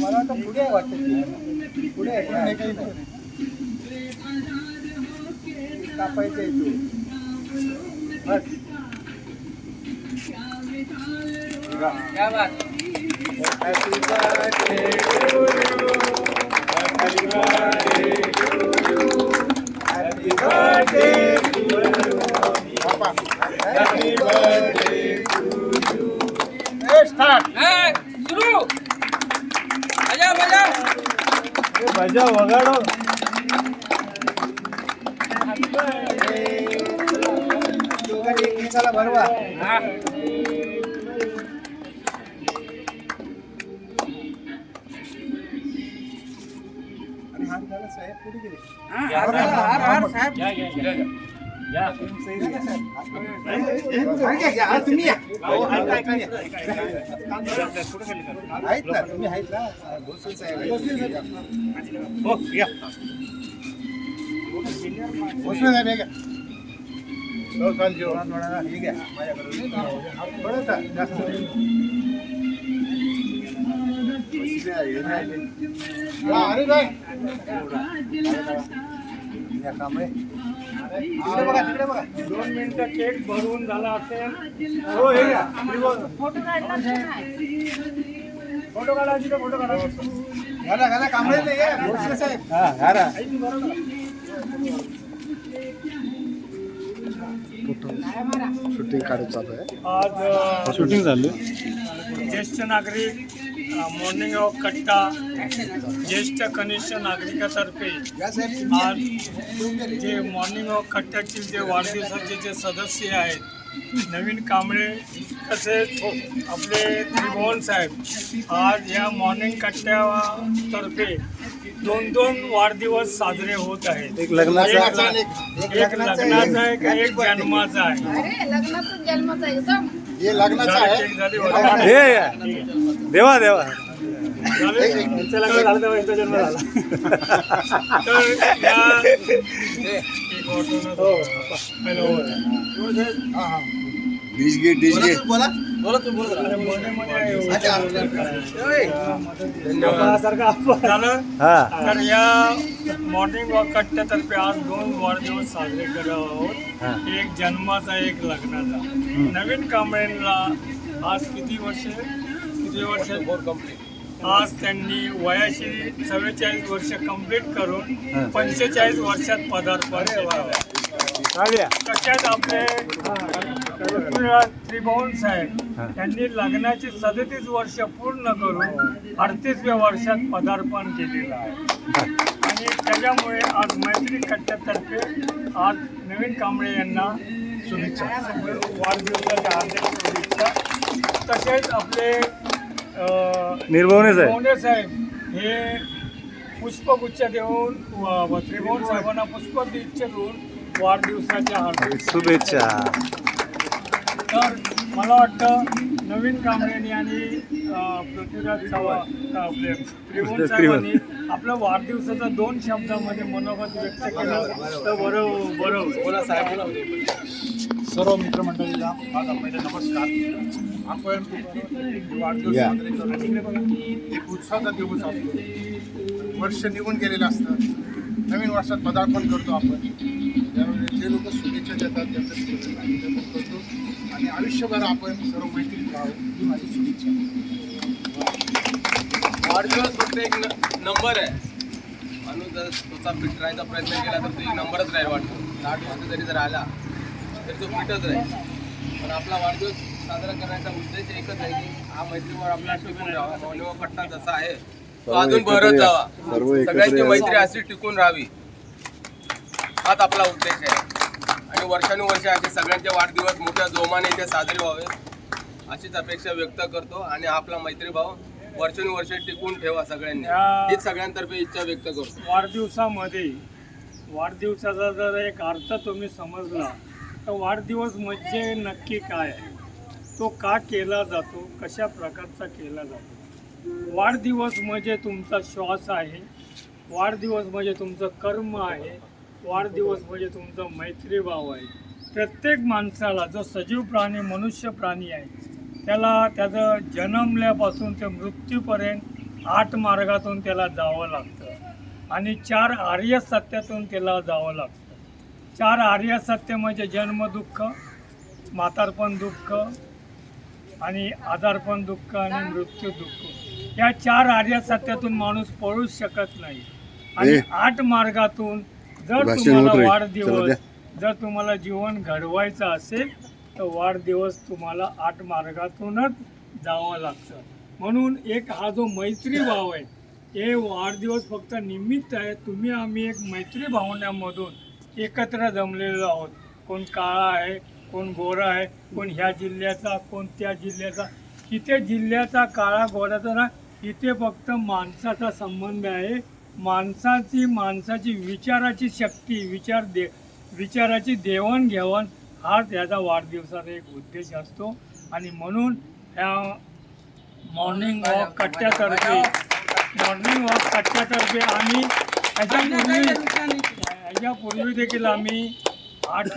मला वाटतं पुढे आहे वाटतं. पुढे आहे काही नाही कापायचं आहे तू बस Happy birthday to you. Happy birthday to you. Happy birthday भजा वगाडो Happy birthday. दोघांनी एकमेकाला भरवा आणि हात घाला साहेब आहेत ना तुम्ही आहेत ना भोसले साहेब भोसले साहेब घ्या हे घ्या माझ्याकडून जास्त अरे बाय. या कांबळे. दोन मिनिटं केक भरून झाला असेल. हो हे घ्या. फोटो काढायची तर फोटो काढा घाला घाला कांबळे नाही घ्या भोसले साहेब? हा घाला शूटिंग काढत चालू आहे. आज शूटिंग झाली. ज्येष्ठ नागरिक मॉर्निंग ऑफ कट्टा ज्येष्ठ कनिष्ठ नागरिकातर्फे आज जे मॉर्निंग ऑफ कट्ट्यातील जे वाढदिवसाचे जे सदस्य आहेत नवीन कांबळे तसेच आपले त्रिभुवन साहेब आज या मॉर्निंग कट्ट्यातर्फे दोन दोन वाढदिवस साजरे होत आहेत. एक लग्नाचा एक एक लग्नाचा आहे का एक जन्माचा आहे? हे लग्नाचा आहे. देवा देवा. झालं? यांचं लग्न झालं तेव्हा यांचा जन्म तर या हा, बोला. हो. हा. तर या मॉर्निंग वॉक कट्ट्यातर्फे आज दोन वाढदिवस साजरे करत आहोत. एक जन्माचा एक लग्नाचा. नवीन कांबळेंना आज किती वर्ष? किती वर्ष? आज त्यांनी वयाशी चव्वेचाळीस वर्ष कंप्लीट करून पंचेचाळीस वर्षात पदार्पण केलं तशाच आपले त्रिभुवन साहेब यांनी लग्नाची सदतीस वर्ष पूर्ण करून अडतीसव्या वर्षात पदार्पण केलेलं आहे. आणि त्याच्यामुळे आज मैत्री कट्ट्यातर्फे आज नवीन कांबळे यांना शुभेच्छा. वाढदिवसाच्या हार्दिक शुभेच्छा. तसेच आपले अं, निर्भवने साहेब. हे पुष्पगुच्छ देऊन त्रिभुवन साहेबांना पुष्पगुच्छ देऊन वाढदिवसाच्या हार्दिक शुभेच्छा. तर मला वाटतं नवीन कांबळेनी आणि पृथ्वीराज चव्हाण आपले त्रिभुवन साहेबांनी आपल्या वाढदिवसाचा दोन शब्दामध्ये मनोगत व्यक्त केलं. तर बरं बरं. होईल. सर्व मित्रमंडळीला माझा पहिला नमस्कार. आपण वाढदिवस साजरे करतो? एक उत्साहाचा दिवस असतो. वर्ष निघून गेलेलं असतं. नवीन वर्षात पदार्पण करतो आपण. जे लोक शुभेच्छा देतात त्यांचं आम्ही करतो. आणि आयुष्यभर आपण सर्व मैत्री राहावं ही माझी शुभेच्छा. वाढदिवस फक्त एक नंबर आहे. माणूस जर स्वतः फिट राहायचा प्रयत्न केला तर तो एक नंबरच राहील वाटतो. आठ वाजता जरी जर आला तरी तो फिटच राहील. पण आपला वाढदिवस साजरा करण्याचा उद्देश एकच आहे की हा मैत्रीवर आपला टिकून राहावा. मौल्यवा पट्टा जसा आहे तो अजून भरत जावा. सगळ्यांची मैत्री अशी टिकून राहावी. हाच आपला उद्देश आहे. आणि वर्षानुवर्ष असे सगळ्यांचे वाढदिवस मोठ्या जोमाने इथे साजरे व्हावे अशीच अपेक्षा व्यक्त करतो आणि आपला मैत्रीभाव वर्षानुवर्ष टिकून ठेवा सगळ्यांनी. हीच सगळ्यांतर्फे इच्छा व्यक्त करतो. वाढदिवसामध्ये वाढदिवसाचा जर एक अर्थ तुम्ही समजला तर वाढदिवस म्हणजे नक्की काय? आहे तो का केला जातो? कशा प्रकारचा केला जातो? वाढदिवस म्हणजे तुमचा श्वास आहे वाढदिवस म्हणजे तुमचं कर्म आहे वाढदिवस म्हणजे तुमचं मैत्रीभाव आहे. प्रत्येक माणसाला जो सजीव प्राणी मनुष्य प्राणी आहे त्याला त्याचं जन्मल्यापासून ते मृत्यूपर्यंत आठ मार्गातून त्याला जावं लागतं. आणि चार आर्य सत्यातून त्याला जावं लागतं. चार आर्य सत्य म्हणजे जन्मदुःख म्हातारपण दुःख आणि आजारपण दुःख आणि मृत्यू दुःख. या चार आर्य सत्यातून माणूस पळूच शकत नाही. आणि. आठ मार्गातून जर भाषण तुम्हाला होत राहील. चला वाढदिवस. जर तुम्हाला जीवन घडवायचं असेल तर वाढदिवस तुम्हाला आठ मार्गातूनच जावं लागतं. म्हणून एक हा जो मैत्री भाव आहे हे वाढदिवस फक्त निमित्त आहे. तुम्ही आम्ही एक मैत्री भावनेमधून एकत्र जमलेलो आहोत. कोण काळा आहे कोण गोरा आहे कोण ह्या जिल्ह्याचा कोण त्या जिल्ह्याचा. इथे जिल्ह्याचा काळा गोऱ्याचा ना इथे फक्त माणसाचा संबंध आहे. माणसाची माणसाची विचाराची शक्ती विचार दे विचाराची देवाणघेवाण हाच याचा वाढदिवसाचा एक उद्देश असतो. आणि म्हणून ह्या मॉर्निंग वॉक कट्ट्यातर्फे मॉर्निंग वॉक कट्ट्यातर्फे आम्ही ह्याच्यापूर्वी ह्याच्यापूर्वी देखील आम्ही आठ